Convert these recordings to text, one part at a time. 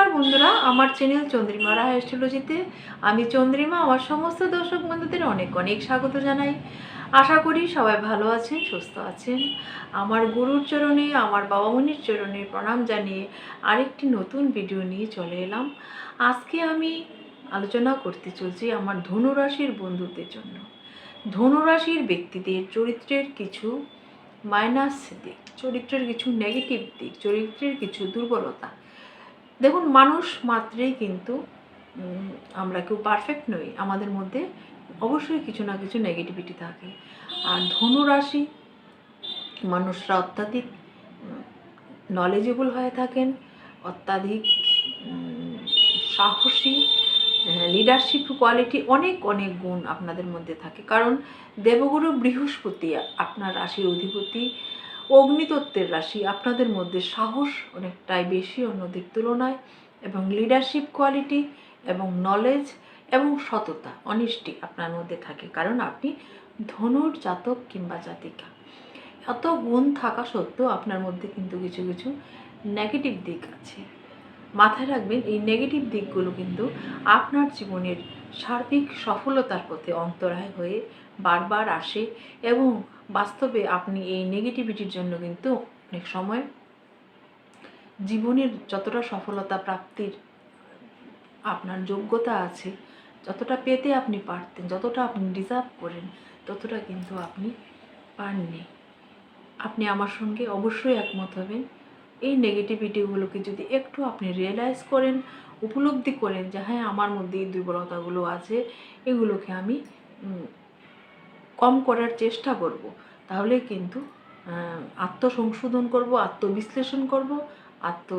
নমস্কার বন্ধুরা, আমার চ্যানেল চন্দ্রিমা রায় অ্যাস্ট্রোলজিতে আমি চন্দ্রিমা, আমার সমস্ত দর্শক বন্ধুদের অনেক অনেক স্বাগত জানাই। আশা করি সবাই ভালো আছেন, সুস্থ আছেন। আমার গুরুর চরণে, আমার বাবা মনির চরণে প্রণাম জানিয়ে আরেকটি নতুন ভিডিও নিয়ে চলে এলাম। আজকে আমি আলোচনা করতে চলছি আমার ধনুরাশির বন্ধুদের জন্য। ধনুরাশির ব্যক্তিদের চরিত্রের কিছু মাইনাস দিক, চরিত্রের কিছু নেগেটিভ দিক, চরিত্রের কিছু দুর্বলতা। দেখুন, মানুষ মাত্রেই কিন্তু আমরা কেউ পারফেক্ট নই। আমাদের মধ্যে অবশ্যই কিছু না কিছু নেগেটিভিটি থাকে। আর ধনুরাশি, মানুষরা অত্যাধিক নলেজেবল হয়ে থাকেন, অত্যাধিক সাহসী লিডারশিপ কোয়ালিটি অনেক অনেক গুণ আপনাদের মধ্যে থাকে। কারণ দেবগুরু বৃহস্পতি, আপনার রাশির অধিপতি অগ্নিতত্ত্বের রাশি আপনাদের মধ্যে সাহস অনেকটাই বেশি অন্যদের তুলনায় এবং লিডারশিপ কোয়ালিটি এবং নলেজ এবং সততা অনিষ্টি আপনার মধ্যে থাকে। কারণ আপনি ধনুর জাতক কিংবা জাতিকা। এত গুণ থাকা সত্ত্বেও আপনার মধ্যে কিন্তু কিছু কিছু নেগেটিভ দিক আছে। মাথায় রাখবেন, এই নেগেটিভ দিকগুলো কিন্তু আপনার জীবনের সার্বিক সফলতার পথে অন্তরায় হয়ে বারবার আসে এবং বাস্তবে আপনি এই নেগেটিভিটির জন্য কিন্তু অনেক সময় জীবনের যতটা সফলতা প্রাপ্তির আপনার যোগ্যতা আছে, যতটা পেতে আপনি পারতেন, যতটা আপনি ডিজার্ভ করেন, ততটা কিন্তু আপনি পাননি। আপনি আমার সঙ্গে অবশ্যই একমত হবেন। এই নেগেটিভিটিগুলোকে যদি একটু আপনি রিয়েলাইজ করেন, উপলব্ধি করেন যে হ্যাঁ আমার মধ্যে এই দুর্বলতাগুলো আছে, এগুলোকে আমি কম করার চেষ্টা করব। তাহলে কিন্তু আত্মসংশোধন করব, আত্মবিশ্লেষণ করব, আত্ম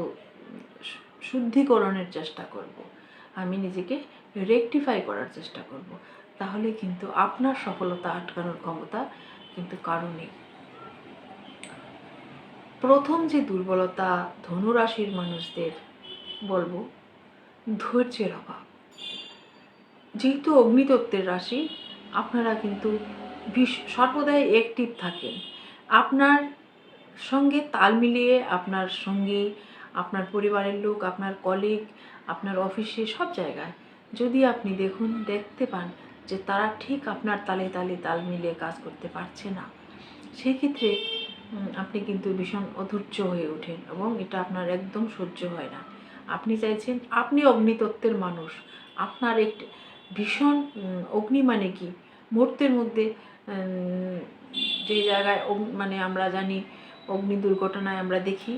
শুদ্ধিকরণের চেষ্টা করব। আমি নিজেকে রেকটিফাই করার চেষ্টা করব। তাহলে কিন্তু আপনার সফলতা আটকানোর ক্ষমতা কিন্তু কারও নেই। প্রথম যে দুর্বলতা ধনুরাশির মানুষদের বলব, ধৈর্যের অভাব। যেহেতু অগ্নিতত্ত্বের রাশি, আপনারা কিন্তু সর্বদাই অ্যাক্টিভ থাকেন। আপনার সঙ্গে তাল মিলিয়ে আপনার সঙ্গী, আপনার পরিবারের লোক, আপনার কলিগ আপনার অফিসে সব জায়গায় যদি আপনি দেখুন, দেখতে পান যে তারা ঠিক আপনার তালে তালে তাল মিলিয়ে কাজ করতে পারছে না, সেক্ষেত্রে আপনি কিন্তু ভীষণ অধৈর্য হয়ে ওঠেন এবং এটা আপনার একদম সহ্য হয় না। আপনি চাইছেন, আপনি অগ্নিতত্ত্বের মানুষ, আপনার একটি ভীষণ অগ্নি মানে কি? মুহূর্তের মধ্যে যে জায়গায় মানে আমরা জানি অগ্নি দুর্ঘটনায় আমরা দেখি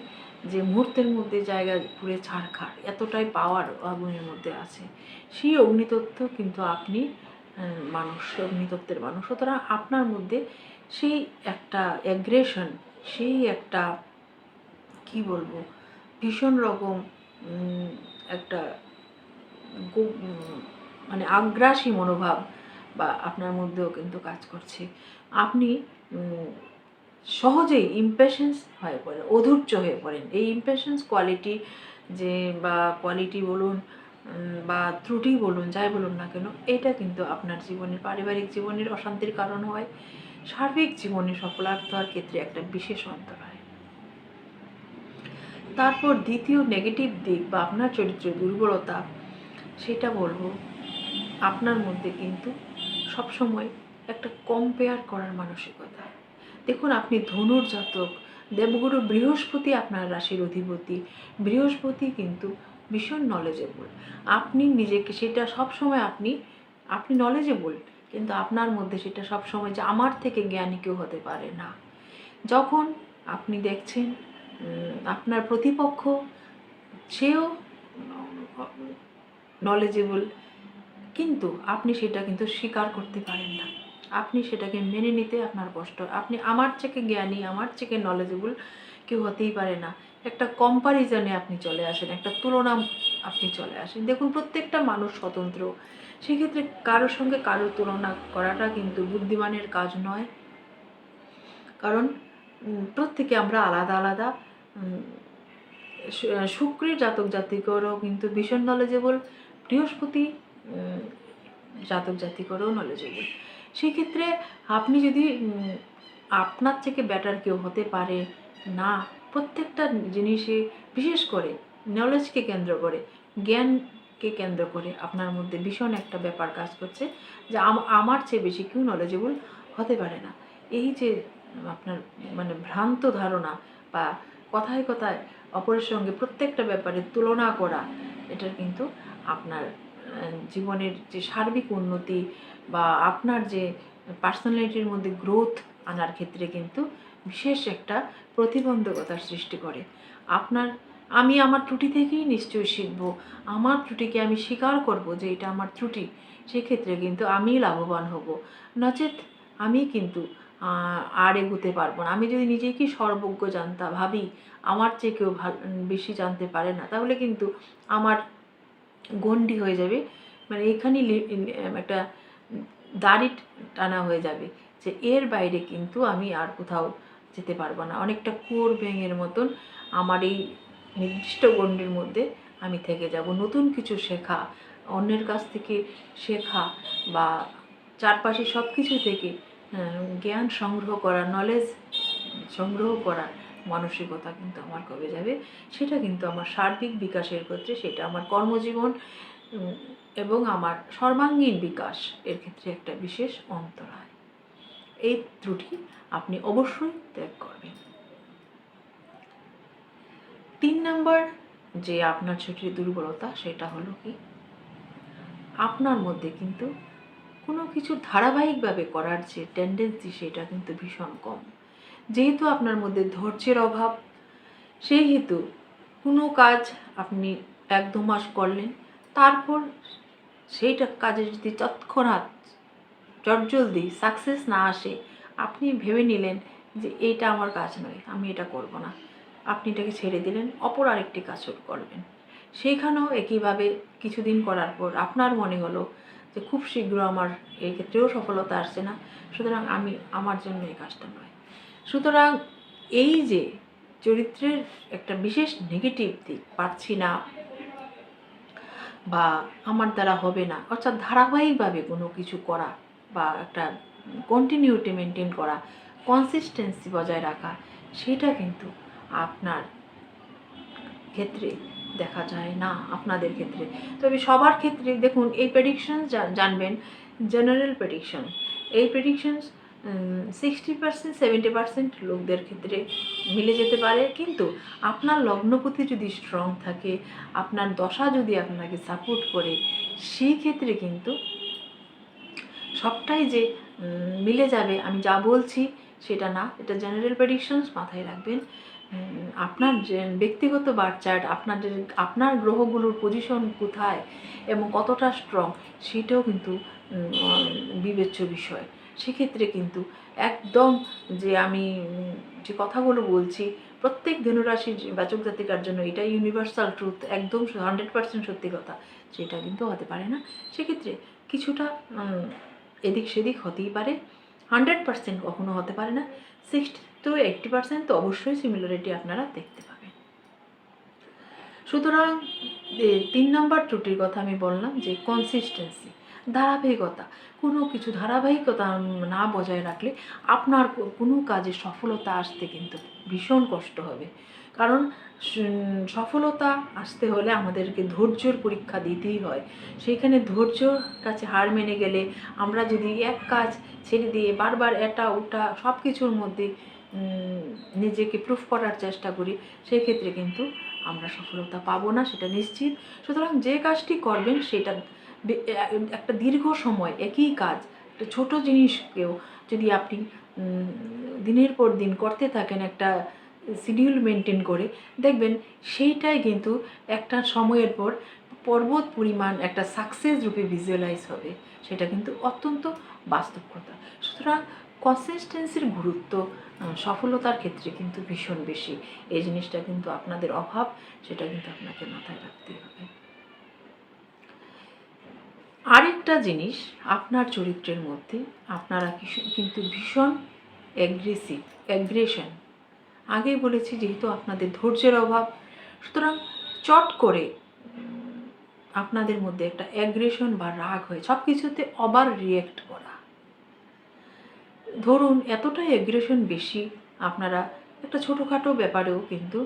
যে মুহূর্তের মধ্যে জায়গা পুড়ে ছাড়খাড় এতটাই পাওয়ার আগুনের মধ্যে আছে। সেই অগ্নিতত্ত্ব কিন্তু আপনি মানুষ, অগ্নিতত্ত্বের মানুষ, সুতরাং আপনার মধ্যে সেই একটা অ্যাগ্রেশন সেই একটা, কি বলব, ভীষণ রকম একটা মানে আগ্রাসী মনোভাব বা আপনার মধ্যেও কিন্তু কাজ করছে। আপনি সহজেই ইম্পেশেন্স হয়ে পড়েন, অধৈর্য হয়ে পড়েন। এই ইম্পেশেন্স কোয়ালিটি যে, বা কোয়ালিটি বলুন বা ত্রুটি বলুন, যাই বলুন না কেন, এটা কিন্তু আপনার জীবনের, পারিবারিক জীবনের অশান্তির কারণ হয়। সার্বিক জীবনে সফলতার ক্ষেত্রে একটা বিশেষ অন্তরায় তারপর দ্বিতীয় নেগেটিভ দিক বা আপনার চরিত্রের দুর্বলতা, সেটা বলব, আপনার মধ্যে কিন্তু সবসময় একটা কম্পেয়ার করার মানসিকতা। দেখুন, আপনি ধনুর জাতক, দেবগুরু বৃহস্পতি আপনার রাশির অধিপতি। বৃহস্পতি কিন্তু ভীষণ নলেজেবল আপনি নিজেকে সেটা সবসময় আপনি আপনি নলেজেবল কিন্তু আপনার মধ্যে সেটা সবসময় যে আমার থেকে জ্ঞানী কেউ হতে পারে না। যখন আপনি দেখছেন আপনার প্রতিপক্ষ, সেও নলেজেবল কিন্তু আপনি সেটা কিন্তু স্বীকার করতে পারেন না। আপনি সেটাকে মেনে নিতে আপনার কষ্ট। আপনি আমার থেকে জ্ঞানী, আমার থেকে নলেজেবল কেউ হতেই পারে না। একটা কম্পারিজনে আপনি চলে আসেন, একটা তুলনা আপনি চলে আসেন। দেখুন, প্রত্যেকটা মানুষ স্বতন্ত্র। সেক্ষেত্রে কারোর সঙ্গে কারোর তুলনা করাটা কিন্তু বুদ্ধিমানের কাজ নয়। কারণ প্রত্যেকে আমরা আলাদা আলাদা শুক্রের জাতক জাতিকরও কিন্তু ভীষণ নলেজেবল বৃহস্পতি জাতক জাতিকরও নলেজেবল সেক্ষেত্রে আপনি যদি আপনার থেকে বেটার কেউ হতে পারে, না, প্রত্যেকটা জিনিসে বিশেষ করে নলেজকে কেন্দ্র করে জ্ঞানকে কেন্দ্র করে আপনার মধ্যে ভীষণ একটা ব্যাপার কাজ করছে, যে আমার চেয়ে বেশি কেউ নলেজেবল হতে পারে না। এই যে, আপনার মানে ভ্রান্ত ধারণা বা কথায় কথায় অপরের সঙ্গে প্রত্যেকটা ব্যাপারে তুলনা করা এটা কিন্তু আপনার জীবনের যে সার্বিক উন্নতি বা আপনার যে পার্সোনালিটির মধ্যে গ্রোথ আনার ক্ষেত্রে কিন্তু বিশেষ একটা প্রতিবন্ধকতার সৃষ্টি করে। আপনার, আমি আমার ত্রুটি থেকেই নিশ্চয়ই শিখব। আমার ত্রুটিকে আমি স্বীকার করব যে এটা আমার ত্রুটি। সেক্ষেত্রে কিন্তু আমিই লাভবান হব। নচেত আমি কিন্তু আর এগুতে পারব না। আমি যদি নিজেকে সর্বজ্ঞ জানতা, ভাবি, আমার চেয়ে কেউ বেশি জানতে পারে না, তাহলে কিন্তু আমার গণ্ডি হয়ে যাবে। মানে এখানেই লি- একটা দাড়ি টানা হয়ে যাবে যে এর বাইরে কিন্তু আমি আর কোথাও যেতে পারব না। অনেকটা কুয়োর ব্যাঙের মতন আমার এই নির্দিষ্ট গণ্ডির মধ্যে আমি থেকে যাব। নতুন কিছু শেখা, অন্যের কাছ থেকে শেখা বা চারপাশে সব কিছু থেকে জ্ঞান সংগ্রহ করা নলেজ সংগ্রহ করা মানসিকতা কিন্তু আমার কবে যাবে। সেটা কিন্তু আমার সার্বিক বিকাশের ক্ষেত্রে, সেটা আমার কর্মজীবন এবং আমার সর্বাঙ্গীন বিকাশ এর ক্ষেত্রে একটা বিশেষ অন্তরায় এই ত্রুটি আপনি অবশ্যই ত্যাগ করবেন। তিন নম্বর যে আপনার ছুটির দুর্বলতা, সেটা হলো কি? আপনার মধ্যে কিন্তু কোনো কিছু ধারাবাহিকভাবে করার যে টেন্ডেন্সি সেটা কিন্তু ভীষণ কম। যেহেতু আপনার মধ্যে ধৈর্যের অভাব, সেই হেতু কোনো কাজ আপনি এক দু মাস করলেন, তারপর সেইটা কাজে যদি তৎক্ষণাৎ চটজলদি সাকসেস না আসে, আপনি ভেবে নিলেন যে এইটা আমার কাজ নয়, আমি এটা করব না। আপনি এটাকে ছেড়ে দিলেন, অপর আরেকটি কাজ শুরু করবেন সেইখানেও একইভাবে কিছুদিন করার পর আপনার মনে হলো যে খুব শীঘ্র আমার এই ক্ষেত্রেও সফলতা আসছে না, সুতরাং আমি, আমার জন্য এই কাজটা নয়। সুতরাং এই যে চরিত্রের একটা বিশেষ নেগেটিভ দিক, পারছি না বা আমার দ্বারা হবে না, অর্থাৎ ধারাবাহিকভাবে কোনো কিছু করা বা একটা কন্টিনিউটি মেনটেন করা কনসিস্টেন্সি বজায় রাখা, সেটা কিন্তু আপনার ক্ষেত্রে দেখা যায় না, আপনাদের ক্ষেত্রে। তবে সবার ক্ষেত্রে দেখুন, এই প্রেডিকশন জানবেন জেনারেল প্রেডিকশন এই predictions sixty percent seventy percent লোকদের ক্ষেত্রে মিলে যেতে পারে। কিন্তু আপনার লগ্নপতি যদি স্ট্রং থাকে, আপনার দশা যদি আপনাকে সাপোর্ট করে, সেই ক্ষেত্রে কিন্তু সবটাই যে মিলে যাবে, আমি যা বলছি সেটা না। এটা জেনারেল প্রেডিকশনস মাথায় রাখবেন। আপনার যে ব্যক্তিগত বার চার্ট আপনাদের আপনার গ্রহগুলোর পজিশন কোথায় এবং কতটা স্ট্রং সেটাও কিন্তু বিবেচ্য বিষয়। সেক্ষেত্রে কিন্তু একদম যে আমি, যে কথাগুলো বলছি, প্রত্যেক ধনুরাশির বাচক জাতিকার জন্য এটা ইউনিভার্সাল ট্রুথ একদম হান্ড্রেড পার্সেন্ট সত্যি কথা, সেটা কিন্তু হতে পারে না। সেক্ষেত্রে কিছুটা এদিক সেদিক হতেই পারে হান্ড্রেড পার্সেন্ট কখনো হতে পারে না সিক্সটি টু এইট্টি পার্সেন্ট তো অবশ্যই সিমিলারিটি আপনারা দেখতে পাবেন। সুতরাং তিন নম্বর ত্রুটির কথা আমি বললাম যে কনসিস্টেন্সি ধারাবাহিকতা। কোনো কিছু ধারাবাহিকতা না বজায় রাখলে আপনার কোনো কাজে সফলতা আসতে কিন্তু ভীষণ কষ্ট হবে। কারণ সফলতা আসতে হলে আমাদেরকে ধৈর্যর পরীক্ষা দিতেই হয়। সেইখানে ধৈর্যর কাছে হার মেনে গেলে আমরা যদি এক কাজ ছেড়ে দিয়ে বারবার এটা, ওটা সব কিছুর মধ্যে নিজেকে প্রুফ করার চেষ্টা করি সেই ক্ষেত্রে কিন্তু আমরা সফলতা পাবো না, সেটা নিশ্চিত। সুতরাং যে কাজটি করবেন সেটা একটা দীর্ঘ সময়, একই কাজ। একটা ছোটো জিনিসকেও যদি আপনি দিনের পর দিন করতে থাকেন একটা শিডিউল মেনটেন করে, দেখবেন সেইটাই কিন্তু একটা সময়ের পর পর্বত পরিমাণ একটা সাকসেস রূপে ভিজুয়ালাইজ হবে। সেটা কিন্তু অত্যন্ত বাস্তব কথা সুতরাং কনসিস্টেন্সির গুরুত্ব সফলতার ক্ষেত্রে কিন্তু ভীষণ বেশি। এই জিনিসটা কিন্তু আপনাদের অভাব, সেটা কিন্তু আপনাকে মাথায় রাখতে হবে। আরেকটা জিনিস আপনার চরিত্রের মধ্যে আপনারা কিন্তু ভীষণ অ্যাগ্রেসিভ অ্যাগ্রেশন আগেই বলেছি যেহেতু আপনাদের ধৈর্যের অভাব, সুতরাং চট করে আপনাদের মধ্যে একটা অ্যাগ্রেশন বা রাগ হয় সব কিছুতে ওভার রিয়েক্ট করা। ধরুন, এতটাই অ্যাগ্রেশন বেশি, আপনারা একটা ছোটোখাটো ব্যাপারেও কিন্তু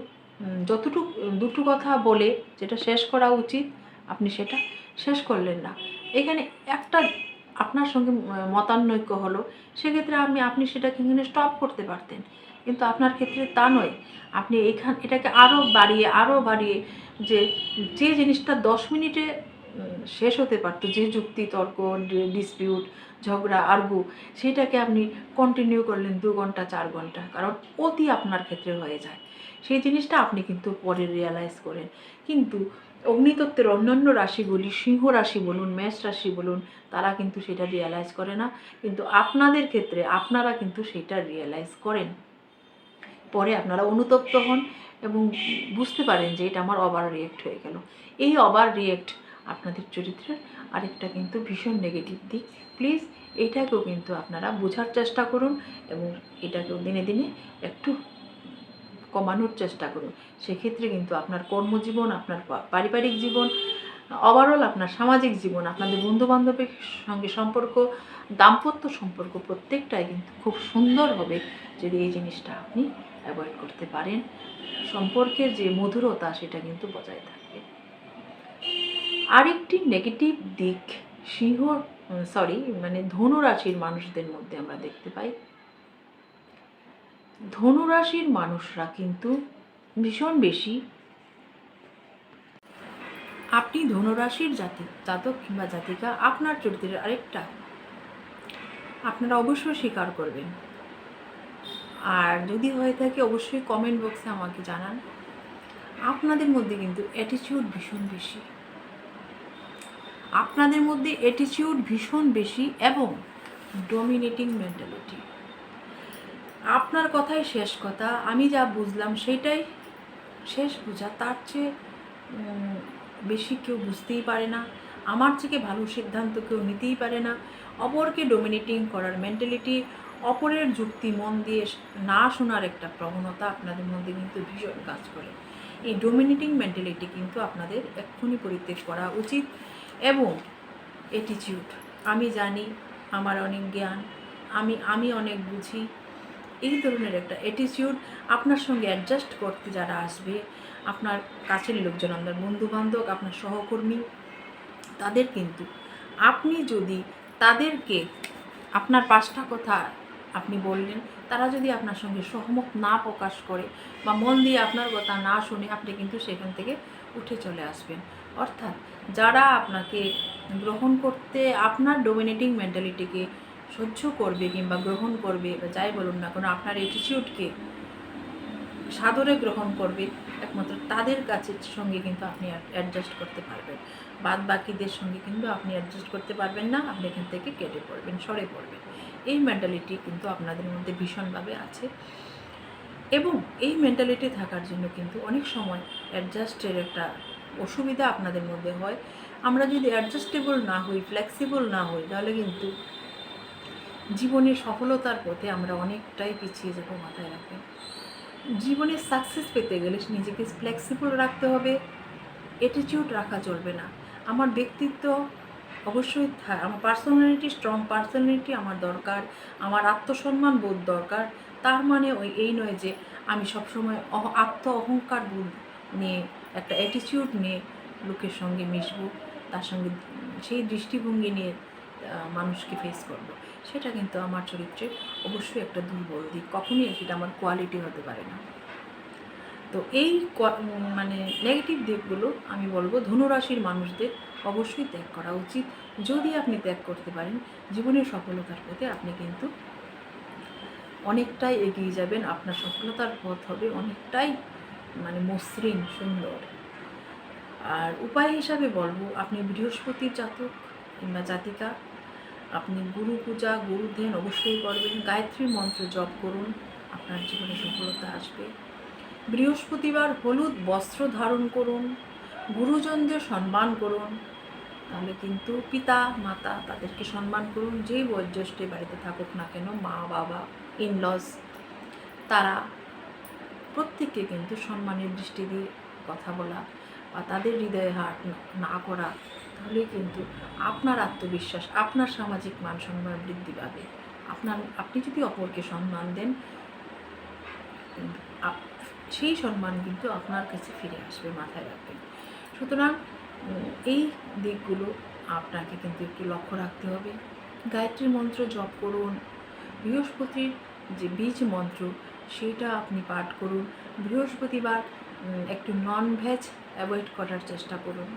যতটুকু, দুটো কথা বলে যেটা শেষ করা উচিত, আপনি সেটা শেষ করলেন না। এখানে একটা আপনার সঙ্গে মতানৈক্য হলো। সেক্ষেত্রে আপনি আপনি সেটাকে এখানে স্টপ করতে পারতেন। কিন্তু আপনার ক্ষেত্রে তা নয়। আপনি এখান, এটাকে আরও বাড়িয়ে আরও বাড়িয়ে যে যে জিনিসটা দশ মিনিটে শেষ হতে পারতো, যে যুক্তি, তর্ক ডিসপিউট ঝগড়া আর্গু সেটাকে আপনি কন্টিনিউ করলেন দু ঘণ্টা, চার ঘণ্টা। কারণ অতি আপনার ক্ষেত্রে হয়ে যায়। সেই জিনিসটা আপনি কিন্তু পরে রিয়ালাইজ করেন। কিন্তু অগ্নিতত্ত্বের অন্যান্য রাশিগুলি সিংহ রাশি বলুন, মেষ রাশি বলুন, তারা কিন্তু সেটা রিয়ালাইজ করে না। কিন্তু আপনাদের ক্ষেত্রে আপনারা কিন্তু সেটা রিয়ালাইজ করেন। পরে আপনারা অনুতপ্ত হন এবং বুঝতে পারেন যে এটা আমার ওভার রিয়েক্ট হয়ে গেল। এই ওভার রিয়েক্ট আপনাদের চরিত্রের আরেকটা কিন্তু ভীষণ নেগেটিভ দিক। প্লিজ এটাকেও কিন্তু আপনারা বোঝার চেষ্টা করুন এবং এটাকেও দিনে দিনে একটু কমানোর চেষ্টা করুন। সেক্ষেত্রে কিন্তু আপনার কর্মজীবন, আপনার পারিবারিক জীবন ওভারঅল আপনার সামাজিক জীবন, আপনাদের বন্ধুবান্ধবের সঙ্গে সম্পর্ক, দাম্পত্য সম্পর্ক প্রত্যেকটাই কিন্তু খুব সুন্দর হবে যদি এই জিনিসটা আপনি অ্যাভয়েড করতে পারেন। সম্পর্কের যে মধুরতা সেটা কিন্তু বজায় থাকবে। আরেকটি নেগেটিভ দিক, সিংহ সরি মানে ধনু রাশির মানুষদের মধ্যে আমরা দেখতে পাই। ধনু রাশির মানুষরা কিন্তু ভীষণ বেশি। আপনি ধনুরাশির জাতি, জাতক কিংবা জাতিকা, আপনার চরিত্রের আরেকটা। আপনারা অবশ্যই স্বীকার করবেন। আর যদি হয়ে থাকে অবশ্যই কমেন্ট বক্সে আমাকে জানান। আপনাদের মধ্যে কিন্তু অ্যাটিচিউড ভীষণ বেশি। আপনাদের মধ্যে অ্যাটিচিউড ভীষণ বেশি এবং ডমিনেটিং মেন্টালিটি আপনার কথাই শেষ কথা, আমি যা বুঝলাম সেটাই শেষ বোঝা। তার চেয়ে বেশি কেউ বুঝতেই পারে না। আমার থেকে ভালো সিদ্ধান্ত কেউ নিতেই পারে না। অপরকে ডোমিনেটিং করার মেন্টালিটি অপরের যুক্তি মন দিয়ে না শোনার একটা প্রবণতা আপনাদের মধ্যে কিন্তু ভীষণ কাজ করে। এই ডোমিনেটিং মেন্টালিটি কিন্তু আপনাদের এক্ষুনি পরিত্যাগ করা উচিত এবং অ্যাটিটিউড আমি জানি, আমার অনেক জ্ঞান, আমি আমি অনেক বুঝি এই ধরনের একটা অ্যাটিটিউড আপনার সঙ্গে অ্যাডজাস্ট করতে যারা আসবে, আপনার কাছের লোকজন, আপনার বন্ধুবান্ধব, আপনার সহকর্মী, তাদের কিন্তু আপনি যদি তাদেরকে আপনার পাঁচটা কথা আপনি বললেন, তারা যদি আপনার সঙ্গে সহমত না প্রকাশ করে বা মন দিয়ে আপনার কথা না শুনে আপনি কিন্তু সেখান থেকে উঠে চলে আসবেন। অর্থাৎ যারা আপনাকে গ্রহণ করতে, আপনার ডোমিনেটিং মেন্টালিটিকে সহ্য করবে কিংবা গ্রহণ করবে বা যাই বলুন না কোনো, আপনার অ্যাটিটিউডকে সাদরে গ্রহণ করবে, একমাত্র তাদের কাছের সঙ্গে কিন্তু আপনি অ্যাডজাস্ট করতে পারবেন। বাদ বাকিদের সঙ্গে কিন্তু আপনি অ্যাডজাস্ট করতে পারবেন না, আপনি এখান থেকে কেটে পড়বেন, সরে পড়বেন। এই মেন্টালিটি কিন্তু আপনাদের মধ্যে ভীষণভাবে আছে। এবং এই মেন্টালিটি থাকার জন্য কিন্তু অনেক সময় অ্যাডজাস্টের একটা অসুবিধা আপনাদের মধ্যে হয়। আমরা যদি অ্যাডজাস্টেবল না হই ফ্লেক্সিবল না হই, তাহলে কিন্তু জীবনের সফলতার পথে আমরা অনেকটাই পিছিয়ে যাব মাথায় রাখবেন জীবনে সাকসেস পেতে গেলে নিজেকে ফ্লেক্সিবল রাখতে হবে অ্যাটিটিউড রাখা চলবে না। আমার ব্যক্তিত্ব অবশ্যই আমার পার্সোনালিটি স্ট্রং পার্সোনালিটি আমার দরকার, আমার আত্মসম্মান বোধ দরকার। তার মানে ওই, এই নয় যে আমি সবসময় আত্ম অহংকার বোধ নিয়ে একটা অ্যাটিটিউড নিয়ে লোকের সঙ্গে মিশবো, তার সঙ্গে সেই দৃষ্টিভঙ্গি নিয়ে মানুষকে ফেস করব। সেটা কিন্তু আমার চরিত্রে অবশ্যই একটা দুর্বল দিক। কখনই সেটা আমার কোয়ালিটি হতে পারে না। তো এই মানে নেগেটিভ দিকগুলো আমি বলব, ধনুরাশির মানুষদের অবশ্যই ত্যাগ করা উচিত। যদি আপনি ত্যাগ করতে পারেন, জীবনের সফলতার পথে আপনি কিন্তু অনেকটাই এগিয়ে যাবেন। আপনার সফলতার পথ হবে অনেকটাই মানে মসৃণ, সুন্দর। আর উপায় হিসাবে বলব, আপনি বৃহস্পতির জাতক কিংবা জাতিকা, আপনি গুরু পূজা, গুরু ধ্যান অবশ্যই করবেন, গায়ত্রী মন্ত্র জপ করুন, আপনার জীবনে সফলতা আসবে। বৃহস্পতিবার হলুদ বস্ত্র ধারণ করুন, গুরুজনদের সম্মান করুন, তাহলে কিন্তু পিতা, মাতা তাদেরকে সম্মান করুন, যেই বয়োজ্যেষ্ঠে বাড়িতে থাকুক না কেন, মা, বাবা ইনলস তারা প্রত্যেককে কিন্তু সম্মানের দৃষ্টি দিয়ে কথা বলা বা তাদের হৃদয়ে হাট না- না করা তাহলে কিন্তু আপনার আত্মবিশ্বাস, আপনার সামাজিক মান সম্মান বৃদ্ধি পাবে। আপনার, আপনি যদি অপরকে সম্মান দেন সেই সম্মান কিন্তু আপনার কাছে ফিরে আসবে, মাথায় রাখবেন। সুতরাং এই দিকগুলো আপনাকে কিন্তু একটু লক্ষ্য রাখতে হবে। গায়ত্রী মন্ত্র জপ করুন। বৃহস্পতির যে বীজ মন্ত্র সেইটা আপনি পাঠ করুন। বৃহস্পতিবার একটু নন ভেজ অ্যাভয়েড করার চেষ্টা করুন।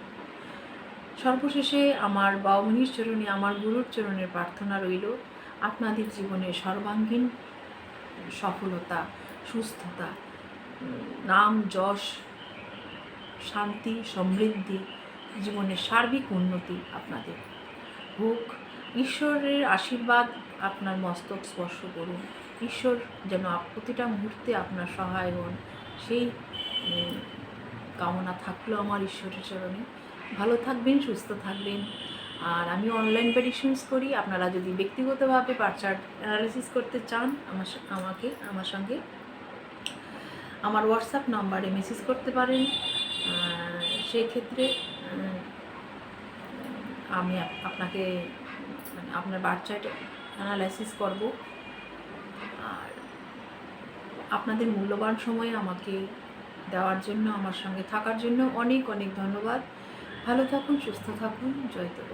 সর্বশেষে আমার বাউমনির চরণে, আমার গুরুর চরণের প্রার্থনা রইল। আপনাদের জীবনে সর্বাঙ্গীন সফলতা, সুস্থতা, নাম, যশ, শান্তি, সমৃদ্ধি জীবনের সার্বিক উন্নতি আপনাদের হোক। ঈশ্বরের আশীর্বাদ আপনার মস্তক স্পর্শ করুন। ঈশ্বর যেন প্রতিটা মুহূর্তে আপনার সহায় হন। সেই কামনা থাকল আমার ঈশ্বরের চরণে। ভালো থাকবেন, সুস্থ থাকবেন। আর আমি অনলাইন প্রেডিকশনস করি। আপনারা যদি ব্যক্তিগতভাবে পার্চার অ্যানালিসিস করতে চান, আমার আমাকে, আমার সঙ্গে, আমার হোয়াটসঅ্যাপ নাম্বারে মেসেজ করতে পারেন। আর সেই ক্ষেত্রে আমি আপ- আপনাকে মানে আপনার বাচ্চাটা অ্যানালাইসিস করব। আর আপনাদের মূল্যবান সময় আমাকে দেওয়ার জন্য, আমার সঙ্গে থাকার জন্য অনেক অনেক ধন্যবাদ। ভালো থাকুন সুস্থ থাকুন জয় দেব